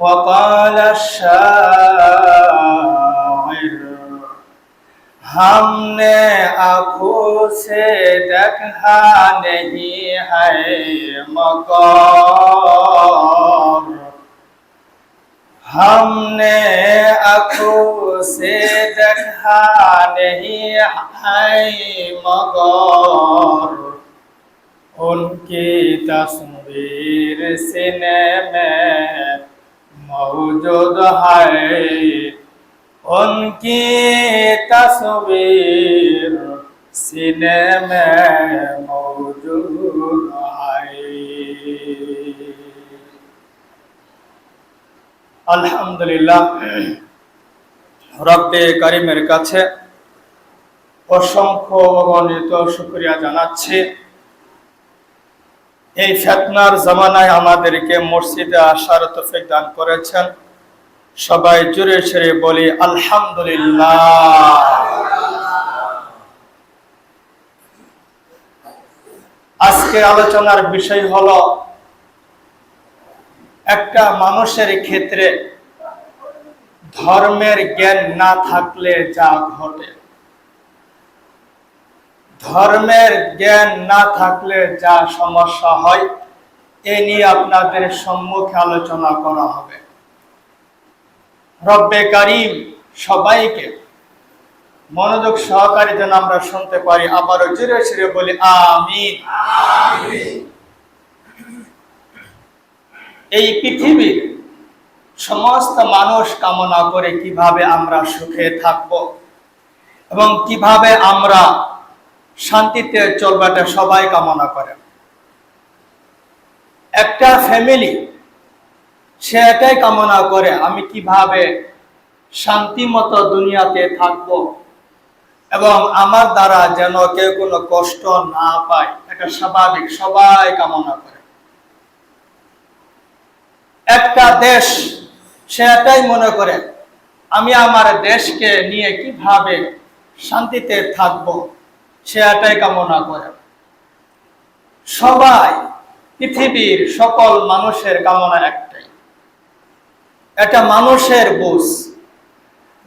وقال الشاعر ہم نے آنکھوں سے دیکھا نہیں ہے مکار ہم نے آنکھوں سے دیکھا نہیں ہے مگر ان کی تصویر سنے میں मौजूद है उनकी तस्वीर सीने में मौजूद है আলহামদুলিল্লাহ রব্বে করিমের কাছে অসংখ্য অগণিত শুক্রিয়া জানাচ্ছি এই ফেতনার জামানায় আমাদেরকে মসজিদে আসার তৌফিক দান করেছেন। সবাই জুড়ে সেরে বলি, আলহামদুলিল্লাহ। আজকের আলোচনার বিষয় হলো, একটা মানুষের ক্ষেত্রে ধর্মের জ্ঞান না থাকলে যা ঘটে। ধর্মের জ্ঞান না থাকলে যা সমস্যা হয়, এ নিয়ে আপনাদের সম্মুখে আলোচনা করা হবে। রব্বে কারিম সবাইকে মনোযোগ সহকারী যেন আমরা শুনতে পারি, আবারও জুড়ে ছিড়ে বলি, আমিন। এই পৃথিবীর সমস্ত মানুষ কামনা করে কীভাবে আমরা সুখে থাকব এবং কীভাবে আমরা শান্তিতে চলবাটা সবাই কামনা করে। একটা ফ্যামিলি সে এটাই কামনা করে, আমি কীভাবে শান্তি মতো দুনিয়াতে থাকব এবং আমার দ্বারা যেন কেউ কোনো কষ্ট না পায়, এটা স্বাভাবিক, সবাই কামনা করে। একটা দেশ, সে এটাই মনে করে, আমি আমার দেশকে নিয়ে কীভাবে শান্তিতে থাকব। সে এটাই কামনা করে। সবাই, পৃথিবীর সকল মানুষের কামনা একটাই। এটা মানুষের বুঝ।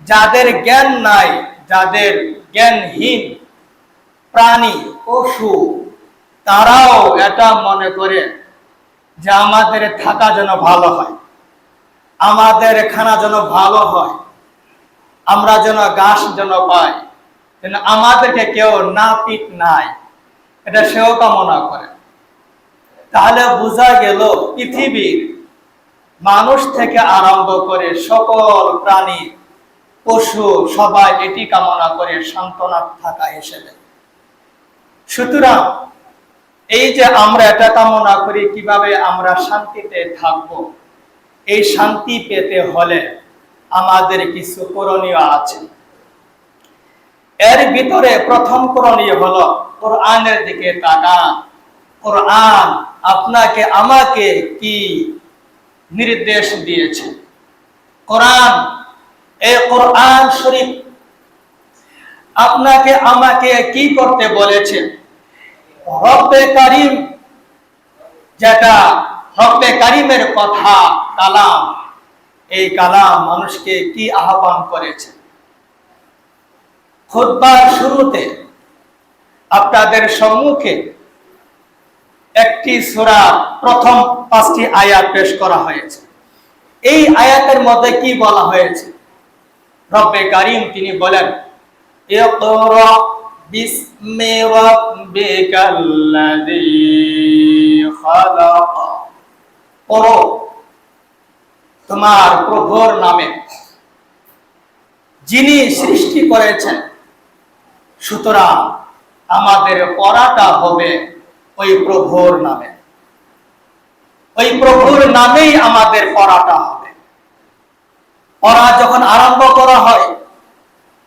যাদের জ্ঞান নাই, যাদের জ্ঞানহীন প্রাণী, পশু, তারাও এটা মনে করে যে আমাদের থাকা যেন ভালো হয়, আমাদের খানা যেন ভালো হয়, আমরা যেন ঘাস যেন পাই। যেন আমাদেরকে কেউ না পিট নাই। এটা সেও কামনা করে। তাহলে বোঝা গেল পৃথিবীর মানুষ থেকে আরম্ভ করে সকল প্রাণী, পশু, সবাই এটি কামনা করে সান্ত্বনা থাকা হিসেবে। সুতরাং এই যে আমরা এটা কামনা করি, কীভাবে আমরা শান্তিতে থাকব, এই শান্তি পেতে হলে আমাদের কিছু করণীয় আছে। এর ভিতরে প্রথম করণীয় হলো, কোরআনের দিকে তাকান। কোরআন আপনাকে, আমাকে কি নির্দেশ দিয়েছে? কোরআন এই কোরআন শরীফ আপনাকে, আমাকে কি করতে বলেছে? রব্বে কারিম, যেটা রব্বে কারিমের কথা, কালাম, এই কালাম মানুষকে কি আহ্বান করেছে? খুতবার শুরুতে আপনাদের সম্মুখে একটি সূরা প্রথম পাঁচটি আয়াত পেশ করা হয়েছে। এই আয়াতের মধ্যে কি বলা হয়েছে? রব্বে কারিম তিনি বলেন তোমার প্রভুর নামে যিনি সৃষ্টি করেছেন সুতরাং আমাদের পড়াটা হবে ওই প্রভুর নামে। ওই প্রভুর নামেই আমাদের পড়াটা হবে। পড়া যখন আরম্ভ করা হয়,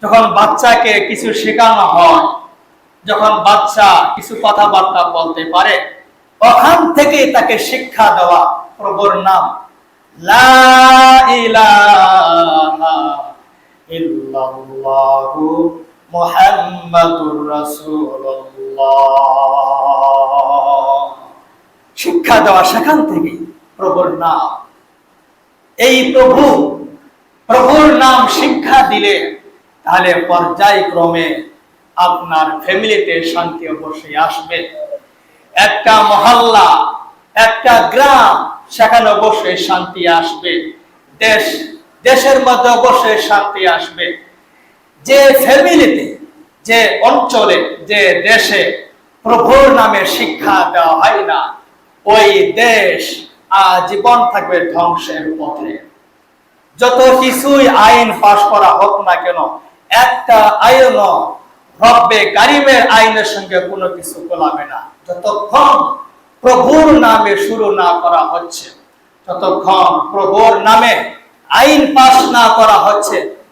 যখন বাচ্চাকে কিছু শেখানো হয়, যখন বাচ্চা কিছু কথাবার্তা বলতে পারে, ওখান থেকে তাকে শিক্ষা দেওয়া প্রভুর নাম। লা ইলাহা ইল্লাল্লাহু মুহাম্মাদুর রাসূলুল্লাহ। শিক্ষা দেওয়া সেখান থেকে প্রভুর নাম। এই প্রভু প্রভুর নাম শিক্ষা দিলে তাহলে পর্যায়ক্রমে আপনার ফ্যামিলিতে শান্তি অবশ্যই আসবে। একটা মহল্লা, একটা গ্রাম, সেখানে অবশ্যই শান্তি আসবে। দেশ, দেশের মধ্যে অবশ্যই শান্তি আসবে। যে ফ্যামিলিতে যে অঞ্চলে, যে দেশে প্রভুর নামে শিক্ষা দেওয়া হয় না, ওই দেশ আজীবন থাকবে ধ্বংসের পথে। যত কিছুই আইন পাশ করা হোক না কেন, একটা আইন রব্বে কারিমের আইনের সঙ্গে কোনো কিছু গোলাবে না। যতক্ষণ প্রভুর নামে শুরু না করা হচ্ছে, ততক্ষণ প্রভুর নামে আইন পাশ না করা হচ্ছে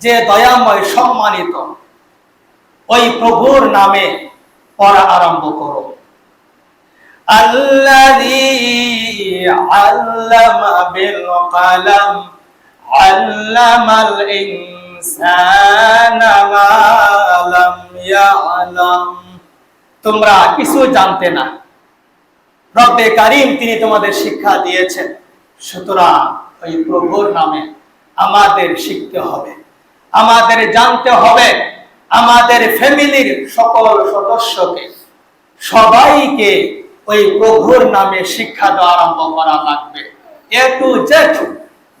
যে দয়াময় সম্মানিত ওই প্রভুর নামে পড়া আরম্ভ করো الذي علم بالقلم علم الإنسان ما لم يعلم তোমরা কিছু জানতে না রব্বে কারিম তিনি তোমাদের শিক্ষা দিয়েছেন সুতরাং ওই প্রভুর নামে আমাদের শিখতে হবে আমাদের জানতে হবে আমাদের ফ্যামিলির সকল সদস্যকে, সবাইকে ওই প্রভুর নামে শিক্ষা দেওয়া আরম্ভ করা লাগবে। এ টু জেড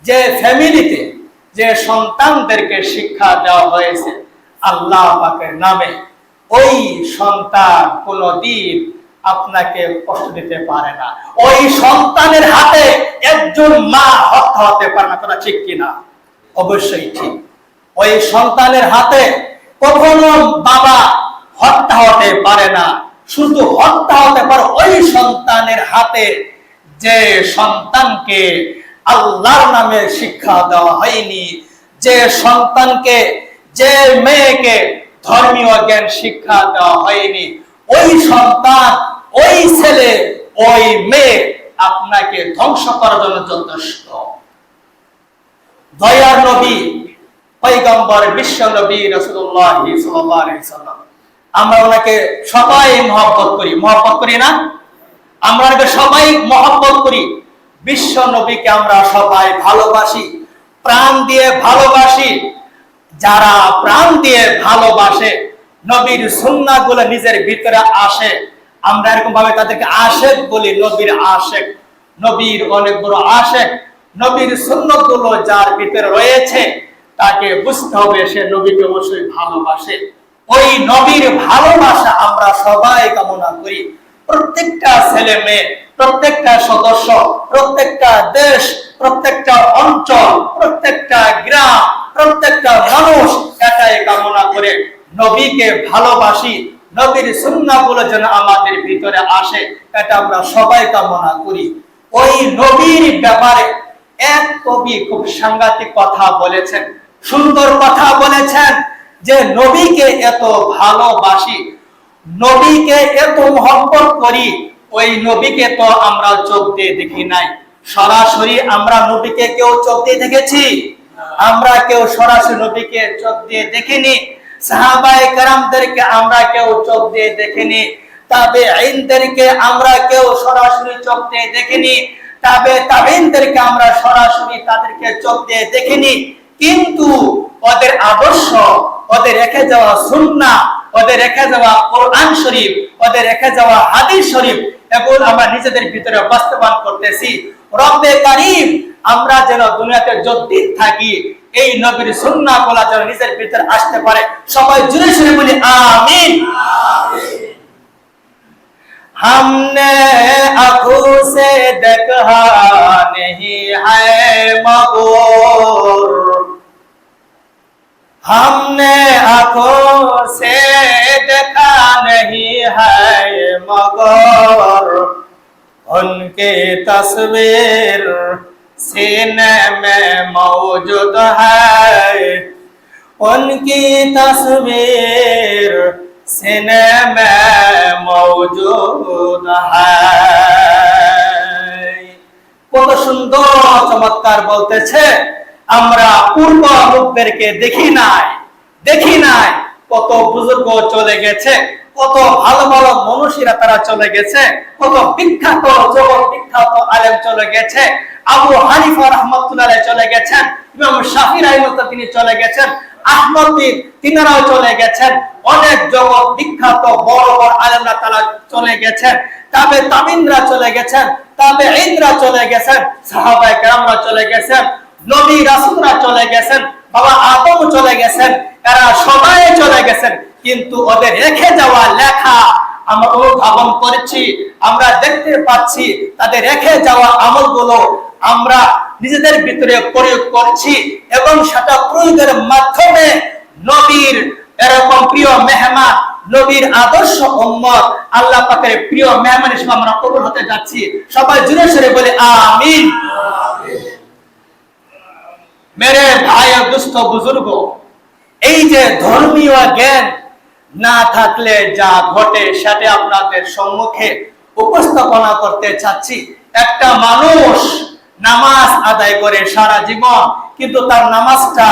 যে ফ্যামিলিতে যে সন্তানদেরকে শিক্ষা দেওয়া হয়েছে, আল্লাহ পাকের নামে ওই সন্তান কোনদিন আপনাকে কষ্ট দিতে পারে না। ওই সন্তানের হাতে একজন মা হত্যা হতে পারে না তোরা ঠিক কিনা? অবশ্যই ঠিক। ওই সন্তানের হাতে কখনো বাবা হত্যা হতে পারে না। শুধু হত্যা হতে পারে ওই সন্তানের হাতে যে সন্তানকে আল্লাহর নামে শিক্ষা দেওয়া হয়নি। যে সন্তানকে, যে মেয়েকে ধর্মীয় জ্ঞান শিক্ষা দেওয়া হয়নি। ওই সন্তান, ওই ছেলে, ওই মেয়ে আপনাকে ধ্বংস করার জন্য যথেষ্ট। দয়ার নবী পৈগম্বর বিশ্ব নবী সাল্লাম। আমরা ওনাকে সবাই মহব্বত করি। মহব্বত করি না? আমরা ওনাকে সবাই মহব্বত করি। বিশ্ব নবীকে আমরা সবাই ভালোবাসি, প্রাণ দিয়ে ভালোবাসি। যারা প্রাণ দিয়ে ভালোবাসে, নবীর সুন্নাগুলো নিজের ভিতরে আসে। আমরা এরকম ভাবে তাদেরকে আশেক বলি, নবীর আশেক। নবীর অনেক বড় আশেক। নবীর সুন্নতগুলো যার ভিতরে রয়েছে তাকে বুঝতে হবে সে নবীকে অবশ্যই ভালোবাসে। ওই নবীর ভালোবাসা আমরা সবাই কামনা করি। প্রত্যেকটা ছেলে মেয়ে, প্রত্যেকটা সদস্য, প্রত্যেকটা দেশ, প্রত্যেকটা অঞ্চল, প্রত্যেকটা গ্রাম, প্রত্যেকটা মানুষ এটাই কামনা করে, নবীকে ভালোবাসি, নবীর সুন্নাগুলো যেন আমাদের ভিতরে আসে, এটা আমরা সবাই কামনা করি। ওই নবীর ব্যাপারে এক কবি খুব সাংঘাতিক কথা বলেছেন। সুন্দর কথা বলেছেন যে নবীকে এত ভালোবাসি, নবীকে এত মহব্বত করি, ওই নবীকে তো আমরা চোখ দিয়ে দেখি নাই। সরাসরি আমরা নবীকে কেউ চোখ দিয়ে দেখেছি? আমরা কেউ সরাসরি নবীকে চোখ দিয়ে দেখিনি। সাহাবায়ে কেরামদেরকে আমরা কেউ চোখ দিয়ে দেখিনি। তবে আইনদেরকে আমরা কেউ সরাসরি চোখ দিয়ে দেখিনি। তবে তাবিনদেরকে আমরা সরাসরি তাদেরকে চোখ দিয়ে দেখিনি। কিন্তু ওদের আদর্শ ওদের রেখে যাওয়া সুন্না ওদের রেখে যাওয়া কোরআন শরীফ ওদের রেখে যাওয়া হাদিস শরীফ এগুলো আমরা নিজেদের ভিতরে বাস্তবায়ন করতেছি রব্বে কারিম আমরা যেন দুনিয়াতে যতদিন থাকি এই নবীর সুন্না গুলা যেন নিজের ভিতরে আসতে পারে সবাই জুড়ে শুনে বলি আমিন हमने आंखों से देखा नहीं है मगोर हमने आंखों से देखा नहीं है मगर उनके तस्वीर सीने में मौजूद है उनकी तस्वीर सीने में मौजूद है কত সুন্দর চমৎকার বলতেছে আমরা পূর্ব লোকদেরকে দেখি নাই দেখি নাই কত বুজুর্গ চলে গেছে, কত ভালো ভালো মনীষীরা তারা চলে গেছে, কত বিখ্যাত জগৎ বিখ্যাত আলেম চলে গেছে, আবু হানিফা রহমতুল্লাহ চলে গেছেন, ইমাম শাফি রাহিমত তিনি চলে গেছেন, আহমদ তিনারাও চলে গেছেন, অনেক জগৎ বিখ্যাত বড় বড় আলেমরা তারা চলে গেছেন, তবে তামিনরা চলে গেছেন, তবে ইন্দ্রা চলে গেছেন সাহাবাই কেরামরা চলে গেছেন নবী রাসুলরা চলে গেছেন, বাবা আদম চলে গেছেন, এরা সবাই চলে গেছেন, কিন্তু ওদের রেখে যাওয়া লেখা আমরা অনুধাবন করেছি, আমরা দেখতে পাচ্ছি, তাদের রেখে যাওয়া আমলগুলো আমরা নিজেদের ভিতরে প্রয়োগ করছি এবং সেটা প্রয়োগের মাধ্যমে নবীর এরকম প্রিয় মেহমান, নবীর আদর্শ উম্মত, আল্লাহ পাকের প্রিয় মেহমান হিসেবে আমরা কবুল হতে যাচ্ছি। সবাই জুড়ে সরে বলে, আমিন। মেরে ভাই দুস্থ বুজুর্গ এই যে ধর্মীয় জ্ঞান না থাকলে যা ঘটে সেটা আপনাদের সম্মুখে উপস্থাপনা করতে চাচ্ছি। একটা মানুষ নামাজ আদায় করে সারা জীবন, কিন্তু তার নামাজটা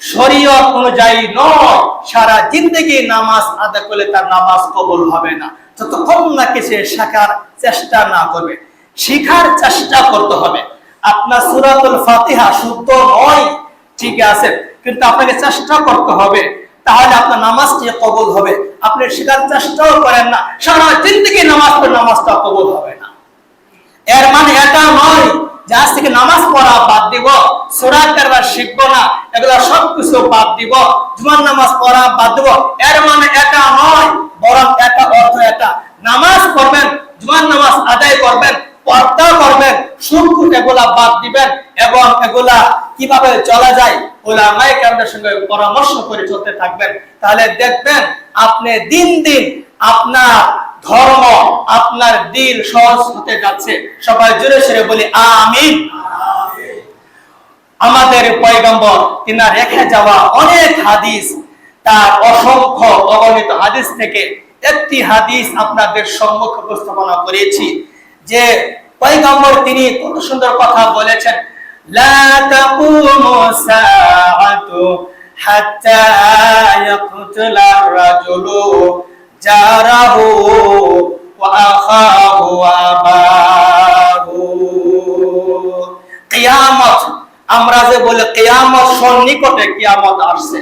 শরীয়ত অনুযায়ী নয়, সারা জিন্দগি নামাজ আদায় করলে তার নামাজ কবুল হবে না। যতক্ষণ না সে শেখার চেষ্টা না করবে, শিখার চেষ্টা করতে হবে। আপনার সুরাতুল ফাতিহা শুদ্ধ নয়, ঠিক আছে, কিন্তু আপনাকে চেষ্টা করতে হবে, তাহলে আপনার নামাজটি কবুল হবে। আপনি শেখার চেষ্টাও করেন না, সারা জিন্দগি নামাজ পড়ে নামাজটা কবুল হবে না। এর মানে এটা নয় যে আজ থেকে নামাজ পড়া বাদ দিব সুরাত কারবার শিখব না, এগুলো সব কিছু বাদ দিব, জুমার নামাজ পড়া বাদ দিব। এর মানে এটা নয়, বরং এটা অর্থ এটা। নামাজ পড়বেন, জুমার নামাজ আদায় করবেন, পর্দা করবেন সুখ এগুলা বাদ দিবেন এবং এগুলা কীভাবে চলা যায় সঙ্গে পরামর্শ করে চলতে থাকবেন। তাহলে দেখবেন আপনি দিন দিন আপনার ধর্ম, আপনার দিন সহজ হতে যাচ্ছে। সবাই জোরে সরে বলি, আমিন। আমাদের পয়গম্বর রেখে যাওয়া অনেক হাদিস, তার অসংখ্য অগণিত হাদিস থেকে একটি হাদিস আপনাদের সম্মুখ উপস্থাপনা করেছি, যে পয়গম্বর তিনি কত সুন্দর কথা বলেছেন কিয়ামত, আমরা যে বলে কিয়ামত, সন্নিকটে কিয়ামত আসছে।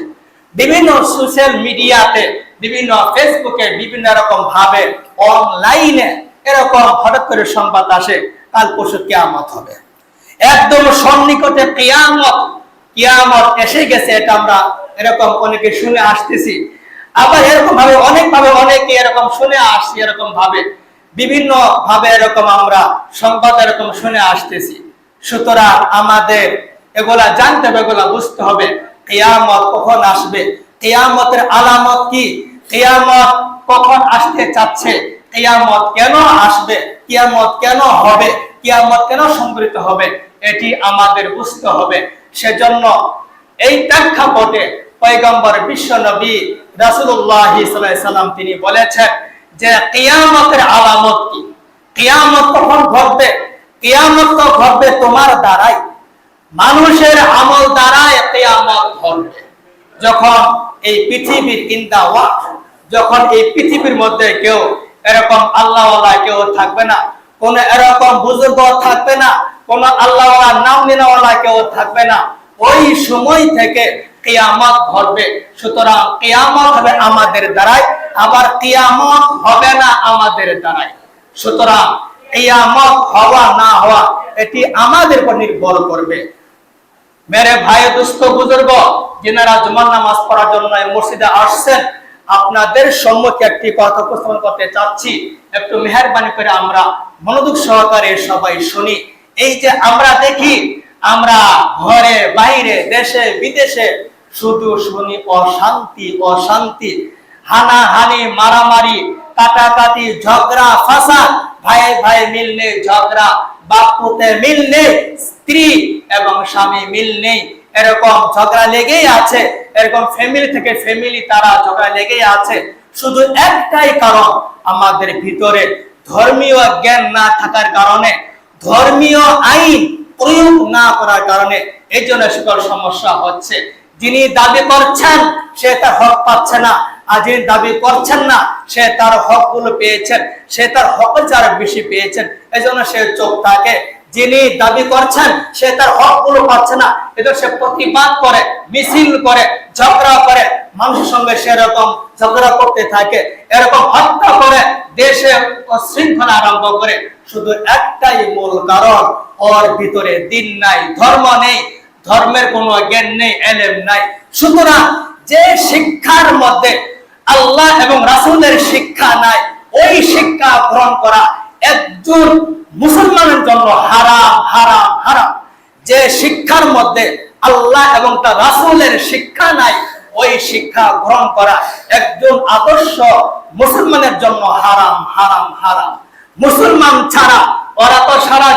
বিভিন্ন সোশ্যাল মিডিয়াতে বিভিন্ন ফেসবুকে বিভিন্ন রকম ভাবে অনলাইনে এরকম হঠাৎ করে সংবাদ আসে, কাল পরশু কিয়ামত হবে। একদম সন্নিকটে কিয়ামত কিয়ামত এসে গেছে এটা আমরা এরকম অনেকে শুনে আসতেছি। আবার এরকম ভাবে অনেক ভাবে অনেকে এরকম শুনে আসছি এরকম ভাবে বিভিন্ন ভাবে এরকম আমরা সংবাদ এরকম শুনে আসতেছি। সুতরাং আমাদের এগুলা জানতে হবে, এগুলা বুঝতে হবে, কেয়ামত কখন আসবে, কেয়ামতের আলামত কি, কেয়ামত কখন আসতে চাচ্ছে কেয়ামত কেন আসবে? কিয়ামত কেন হবে? কিয়ামত কেন সংগৃহীত হবে? এটি আমাদের বুঝতে হবে। সেজন্য এই প্রেক্ষাপটে পয়গম্বর বিশ্ব নবী আলাইহি সাল্লাম তিনি বলেছেন যে কিয়ামতের আলামত কি? কিয়ামত কখন ঘটবে? কিয়ামত তো ঘটবে তোমার দ্বারাই। মানুষের আমল দ্বারাই কিয়ামত ঘটবে। যখন এই পৃথিবীর ইন দা যখন এই পৃথিবীর মধ্যে কেউ এরকম আল্লাহওয়ালা কেউ থাকবে না। কোন এরকম বুজুর্গ থাকবে না। কোন আল্লাহওয়ালা নাম নিনাওয়ালা কেউ থাকবে না। ওই সময় থেকে কিয়ামত ঘটবে। সুতরাং কিয়ামত হবে আমাদের দ্বারাই আবার কিয়ামত হবে না আমাদের দ্বারাই সুতরাং কিয়ামত হওয়া না হওয়া, এটি আমাদের উপর নির্ভর করবে। মেরে ভাই, দুস্থ বুজুর্গ, যিনারা জুমার নামাজ পড়ার জন্য মসজিদে আসছেন আপনাদের সম্মুখে একটি কথা উপস্থাপন করতে চাচ্ছি। একটু মেহরবানি করে আমরা মনোযোগ সহকারে সবাই শুনি। এই যে আমরা দেখি, আমরা ঘরে, বাইরে, দেশে, বিদেশে শুধু শুনি অশান্তি অশান্তি, হানাহানি, মারামারি, কাটাকাটি, ঝগড়া, ফাসাদ, ভাই ভাই মিল নেই, ঝগড়া বাপ পুতে মিল নেই, স্ত্রী এবং স্বামী মিল নেই। এরকম ঝগড়া লেগেই আছে। এরকম ফ্যামিলি থেকে ফ্যামিলি তারা ঝগড়া লেগেই আছে, শুধু একটাই কারণ আমাদের ভিতরে ধর্মীয় জ্ঞান না থাকার কারণে, ধর্মীয় আইন প্রয়োগ না করার কারণে এই জন্য সকল সমস্যা হচ্ছে। যিনি দাবি করছেন, সে তার হক পাচ্ছে না। আর যিনি দাবি করছেন না, সে তার হকগুলো পেয়েছেন, সে তার হকের যারা বেশি পেয়েছেন, এই জন্য সে চোখ থাকে যিনি দাবি করছেন, সে তার হকগুলো পাচ্ছে না। এদের সে প্রতিবাদ করে, মিছিল করে, ঝগড়া করে, মানুষের সঙ্গে সেরকম ঝগড়া করতে থাকে, এরকম হত্যা করে, দেশে শৃঙ্খলা আরম্ভ করে। শুধু একটাই মূল কারণ, ওর ভিতরে দিন নাই, ধর্ম নেই, ধর্মের কোনো জ্ঞান নেই, এলেম নাই। সুতরাং যে শিক্ষার মধ্যে আল্লাহ এবং রাসুলের শিক্ষা নাই, ওই শিক্ষা গ্রহণ করা একজন মুসলমানের জন্য হারাম হারাম হারাম। যে শিক্ষার মধ্যে আল্লাহ এবং তার রাসূলের শিক্ষা নাই, ওই শিক্ষা গ্রহণ করা একজন আদর্শ মুসলমানের জন্য হারাম হারাম হারাম। মুসলমান ছাড়া ওরা তো সারা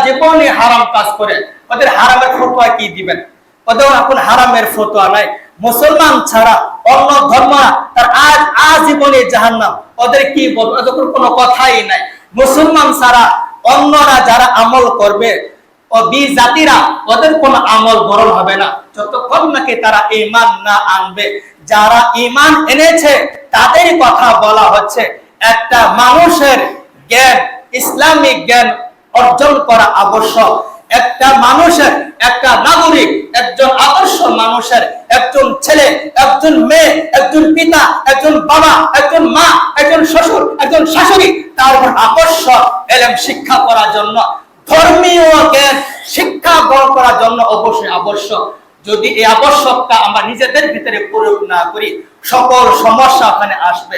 হারাম কাজ করে। ওদের হারামের ফতোয়া কি দিবেন? ওদের এখন হারামের ফতোয়া নাই। মুসলমান ছাড়া অন্য ধর্ম তার আজ আজীবনে জাহান্নাম। ওদের কি বলব? ওদের কোনো কথাই নাই। মুসলমান ছাড়া অন্যরা যারা আমল করবে, ও বি জাতিরা ওদের কোন আমল গরম হবে না। যতক্ষণ নাকি তারা ইমান না আনবে, যারা ইমান এনেছে, তাদের কথা বলা হচ্ছে, একটা মানুষের জ্ঞান, ইসলামিক জ্ঞান অর্জন করা আবশ্যক। একটা মানুষের, একটা নাগরিক, একজন আদর্শ মানুষের, একজন ছেলে, একজন মেয়ে, একজন পিতা, একজন বাবা, একজন মা, একজন শ্বশুর, একজন শাশুড়ি, তার উপর আবশ্যক এলেম শিক্ষা করার জন্য ধর্মীয় জ্ঞান শিক্ষা গ্রহণ করার জন্য অবশ্যই আবশ্যক। যদি এই আবশ্যকটা আমরা নিজেদের ভিতরে প্রয়োগ না করি, সকল সমস্যা ওখানে আসবে।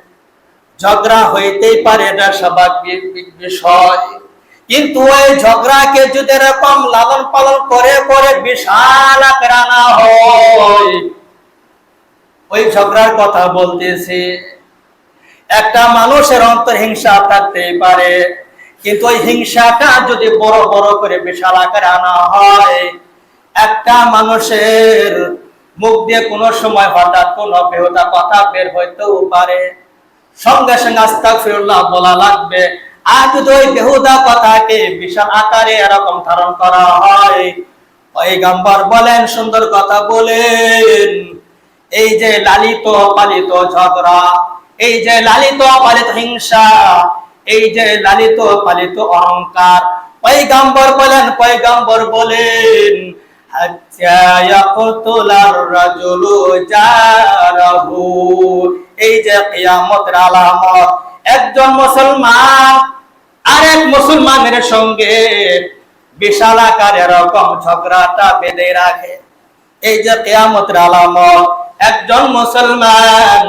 ঝগড়া হইতেই পারে এটা স্বাভাবিক বিষয়। কিন্তু ওই ঝগড়াকে যদি এরকম লালন পালন করে করে বিশাল আকার আনা হয়। ওই ঝগড়ার কথা বলতেছি। একটা মানুষের অন্তর হিংসা থাকতেই পারে, কিন্তু ওই হিংসাটা যদি বড় বড় করে বিশাল আকারে আনা হয়, একটা মানুষের মুখ দিয়ে কোনো সময় হঠাৎ কোনো বেহুদা কথা বের হইতেও পারে। সঙ্গে সঙ্গে আস্তাক ফিরুল্লাহ বলা লাগবে। আজ ওই বেহুদা কথাকে বিশাল আকারে এরকম ধারণ করা হয়। ওই গাম্বার বলেন, সুন্দর কথা বলেন। এই যে লালিত পালিত ঝগড়া, এই যে লালিত পালিত হিংসা, এই যে লালিত পালিত অহংকার, পয়গাম্বর বলেন পয়গাম্বর বলেন হাত্তা ইয়াকতুলার রাজুলু জারাহু। এই যে কিয়ামতের আলামত, একজন মুসলমান আরেক মুসলমানের সঙ্গে বিশাল আকার এরকম ঝগড়াটা বেঁধে রাখে। এই যে কেয়ামতের আলামত, একজন মুসলমান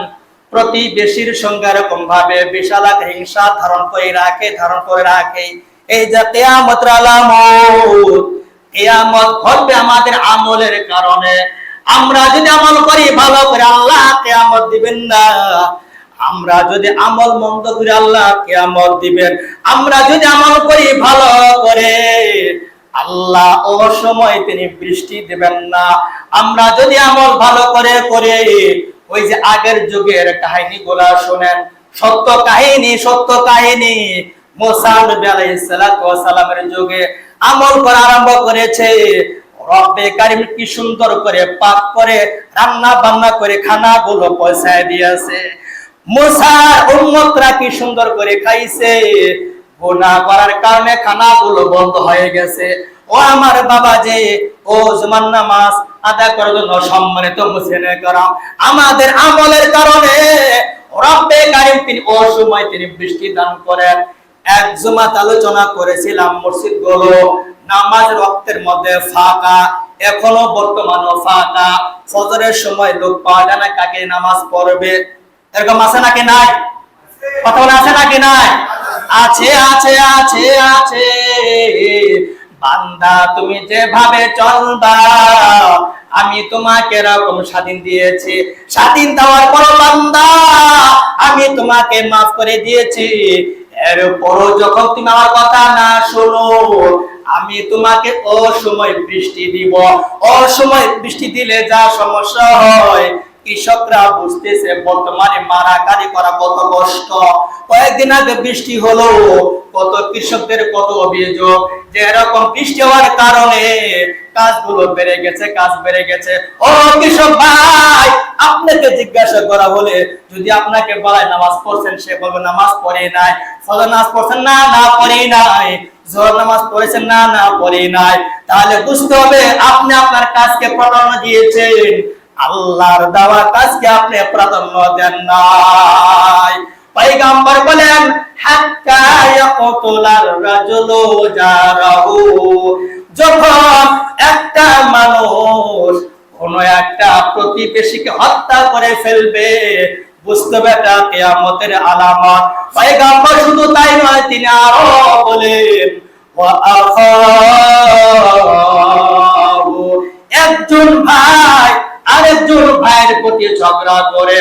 প্রতিবেশীর সঙ্গে এরকম ভাবে বিশাল হিংসা ধারণ করে রাখে, ধারণ করে রাখে। এই যে কেয়ামতের আলামত, কেয়ামত ঘটবে আমাদের আমলের কারণে। আমরা যদি আমল করি, ভালো করে আল্লাহ কেয়ামত দিবেন না। আমরা যদি আমল মন্দ করি আল্লাহ কেয়ামত দিবেন। আমরা যদি আমল করি, ভালো করে আল্লাহ ও সময় তিনি বৃষ্টি দিবেন না। আমরা যদি আমল ভালো করে করে, ওই যে আগের যুগের কাহিনী গুলা শোনেন। সত্য কাহিনী সত্য কাহিনী। মোসা নবী আলাইহিস সালামের যুগে আমল করা আরম্ভ করেছে। রব্বে কারিম কি সুন্দর করে পাক করে, রান্না বান্না করে খানাগুলো পয়সায় দিয়েছে। কি সুন্দর করে খাইছে। করার কারণে খানাগুলো বন্ধ হয়ে গেছে। ও আমার বাবা যে ও করার জন্য সম্মানিত করাম আমাদের আমলের কারণে রব্বে কারিম তিনি ও সময় তিনি বৃষ্টি দান করেন। এক জমাত আলোচনা করেছিলাম, মসজিদগুলো নামাজ রক্তের মধ্যে ফাঁকা, এখনও বর্তমানও ফাঁকা। ফজরের সময় লোক পাওয়া যায় না কাকে নামাজ পড়বে। এরকম আছে নাকি নাই? কথা বলে আছে নাকি নাই? আছে আছে আছে আছে। বান্দা, তুমি যেভাবে চলবা, আমি তোমাকে এরকম স্বাধীন দিয়েছি। স্বাধীন দেওয়ার পর বান্দা, আমি তোমাকে মাফ করে দিয়েছি। এরপরও যখন তুমি আমার কথা না শোনো, আমি তোমাকে অসময় বৃষ্টি দিব। অসময় বৃষ্টি দিলে যা সমস্যা হয় কৃষকরা বুঝতেছে, বর্তমানে মারাকারি করা কত কষ্ট। কয়েকদিন আগে বৃষ্টি হলো, কত কৃষকদের কত অভিযোগ যে এরকম বৃষ্টি হওয়ার কারণে কাজগুলো বেড়ে গেছে, কাজ বেড়ে গেছে। ও কৃষক ভাই, আপনাকে জিজ্ঞাসা করা হলে যদি আপনাকে বলায় নামাজ পড়ছেন, সে বলবে, নামাজ পড়ে নাই। ফজর নামাজ পড়ছেন? না না, পড়ে নাই। জোহর নামাজ পড়েছেন? না না, পড়ে নাই। তাহলে বুঝতে হবে, আপনি আপনার কাজকে প্রাধান্য দিয়েছেন। আল্লাহর দেওয়া কাজকে আপনি প্রাধান্য দেন নাই। পয়গাম্বর বলেন যখন একটা মানুষ কোন একটা প্রতিবেশীকে হত্যা করে ফেলবে, বুঝতে হবে এটা কিয়ামতের আলামত। পয়গাম্বর শুধু তাই নয়, তিনি আরও বলেন একজন ভাই আরেকজন ভাইয়ের প্রতি ঝগড়া করে,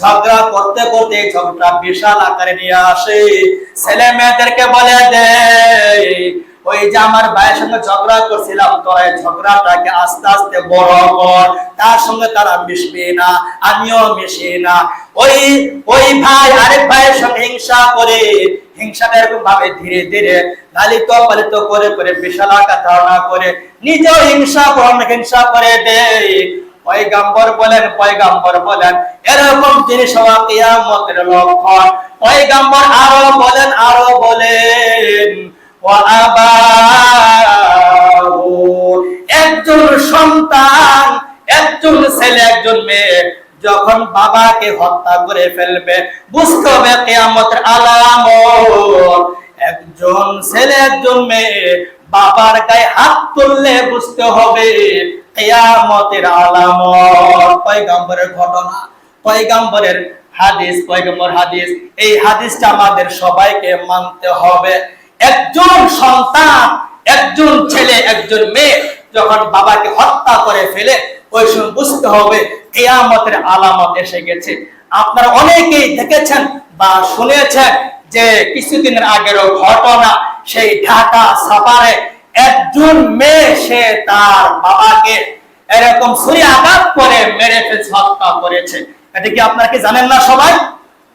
ঝগড়া করতে করতে ঝগড়া বিশাল আকারে নিয়ে আসে। ছেলে মেয়েদেরকে বলে, দে, ওই যে আমার ভাইয়ের সঙ্গে ঝগড়া করছিলাম ঝগড়াটাকে আস্তে আস্তে বড় কর। তার সঙ্গে তারা মিশবে না, আমিও মিশি না। ওই ওই ভাই আরেক ভাইয়ের সঙ্গে হিংসা করে, হিংসাটা এরকম ভাবে ধীরে ধীরে লালিত পালিত করে করে বিশাল আকার ধারণা করে, নিজেও হিংসা করন হিংসা করে দেয় পয়গাম্বর বলেন পয়গাম্বর বলেন, এরকম জিনিস হওয়া কিয়ামতের লক্ষণ। পয়গাম্বর আরও বলেন আরও বলেন একজন সন্তান, একজন ছেলে, একজন মেয়ে, যখন বাবাকে হত্যা করে ফেলবে, বুঝতে হবে কিয়ামতের আলামত। একজন ছেলে, একজন মেয়ে, বাবার গায়ে হাত তুললে বুঝতে হবে কিয়ামতের আলামত। পয়গম্বরের ঘটনা, পয়গম্বরের হাদিস, পয়গম্বর হাদিস। এই হাদিসটা আমাদের সবাইকে মানতে হবে। একজন সন্তান, একজন ছেলে, একজন মেয়ে যখন বাবাকে হত্যা করে ফেলে, ওই সময় বুঝতে হবে কিয়ামতের আলামত এসে গেছে। আপনারা অনেকেই দেখেছেন বা শুনেছেন যে কিছুদিনের আগেরও ঘটনা, সেই ঢাকা সাপারে একজন মেয়ে, সে তার বাবাকে এরকম ছুরি আঘাত করে মেরে ফেলছে, হত্যা করেছে। এটা কি আপনারা কি জানেন না সবাই?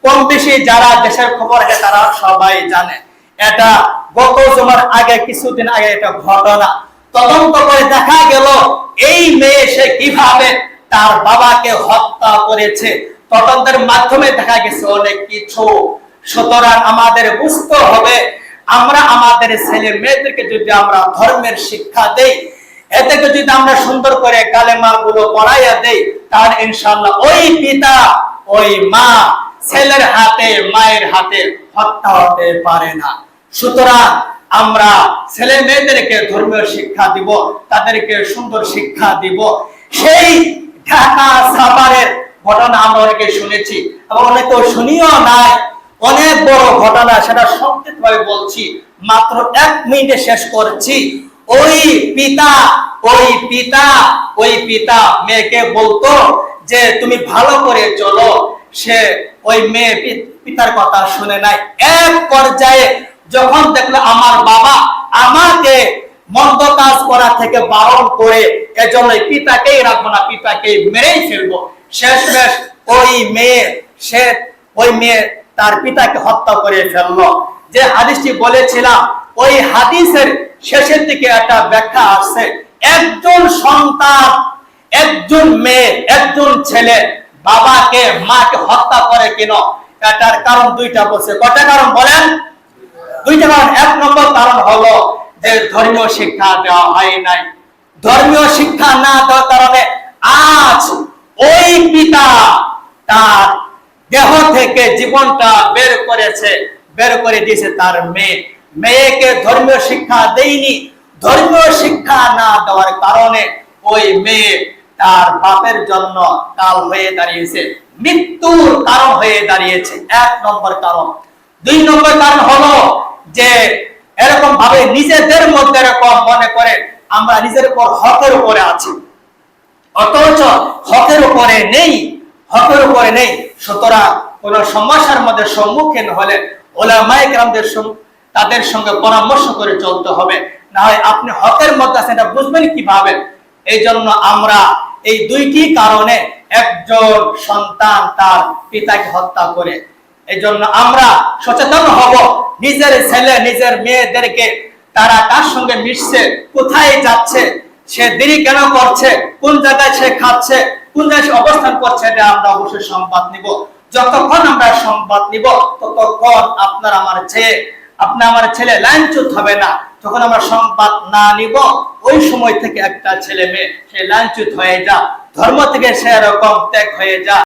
কম বেশি যারা দেশের খবর আছে, তারা সবাই জানে। এটা গত জমার আগে, কিছুদিন আগে এটা ঘটনা। তদন্ত করে দেখা গেল, এই মেয়ে সে কীভাবে তার বাবাকে হত্যা করেছে। তদন্তের মাধ্যমে দেখা গেছে, অনেক কিছু। সুতরাং আমাদের বুঝতে হবে আমরা আমাদের ছেলে মেয়েদেরকে যদি আমরা ধর্মের শিক্ষা দেই, এদেরকে যদি আমরা সুন্দর করে কালেমা গুলো পড়াইয়া দেই, তাহলে ইনশাল্লাহ ওই পিতা, ওই মা ছেলের হাতে, মায়ের হাতে হত্যা হতে পারে না। সুতরাং আমরা ছেলে মেয়েদেরকে ধর্মীয় শিক্ষা দিব, তাদেরকে সুন্দর শিক্ষা দিব। সেই ঢাকা সাভারের ঘটনা আমরা অনেকে শুনেছি এবং অনেকে শুনিও নাই। অনেক বড় ঘটনা, সেটা সংক্ষিপ্ত ভাবে বলছি। মাত্র এক মিনিটে শেষ করছি। ওই পিতা ওই পিতা ওই পিতা মেয়েকে বলতো যে, তুমি ভালো করে চলো। সে ওই মেয়ে পিতার কথা শুনে নাই। এক পর্যায়ে যখন দেখল আমার বাবা আমাকে মন্দ কাজ করা থেকে বারণ করে, এজন্য পিতাকেই রাখব না পিতাকে মেরেই ফেলব। শেষমেশ ওই মেয়ে, সে, ওই মেয়ে তার পিতাকে হত্যা করে ফেলল। যে হাদিসটি বলেছিলাম, ওই হাদিসের শেষের দিকে একটা ব্যাখ্যা আসছে। একজন সন্তান, একজন মেয়ে, একজন ছেলে বাবাকে, মাকে হত্যা করে কেন? এটার কারণ দুইটা বলছে। কটা কারণ বলেন? দুইটা কারণ। এক নম্বর কারণ হলো যে ধর্মীয় শিক্ষা দেওয়া হয় নাই। ধর্মীয় শিক্ষা না দেওয়ার কারণে আজ ওই পিতা তার দেহ থেকে জীবনটা বের করেছে, বের করে দিয়েছে তার মেয়ে। মেয়েকে ধর্মীয় শিক্ষা দেয়নি। ধর্মীয় শিক্ষা না দেওয়ার কারণে ওই মেয়ে তার বাপের জন্য কাল হয়ে দাঁড়িয়েছে। মৃত্যুর কারণ হয়ে দাঁড়িয়েছে। এক নম্বর কারণ। দুই নম্বর কারণ হলো যে এরকম ভাবে নিজেদের মধ্যে এরকম মনে করে, আমরা নিজের উপর হকের উপরে আছি। অথচ হকের উপরে নেই। হকের উপরে নেই। সুতরাং কোন সমস্যার মধ্যে সম্মুখীন হলে ওলামায়ে কেরামদের সঙ্গ- তাদের সঙ্গে পরামর্শ করে চলতে হবে। না হয় আপনি হকের মধ্যে আছেন এটা বুঝবেন কীভাবে? এই জন্য আমরা এই দুইটি কারণে একজন সন্তান তার পিতাকে হত্যা করে। এই জন্য আমরা সচেতন হব, নিজের ছেলে, নিজের মেয়েদেরকে তারা কার সঙ্গে মিশছে, কোথায় যাচ্ছে, সে দেরি কেন করছে, কোন জায়গায় সে খাচ্ছে কোন জায়গায় অবস্থান করছে এটা আমরা অবশ্যই সংবাদ নিব। যতক্ষণ আমরা সংবাদ নিব, ততক্ষণ আপনার আমার ছেলে আপনি আমার ছেলে লাইনচ্যুত হবে না। যখন আমরা সংবাদ না নিব, ওই সময় থেকে একটা ছেলে মেয়ে, সে লাইনচ্যুত হয়ে যা। ধর্ম থেকে সে এরকম ত্যাগ হয়ে যা।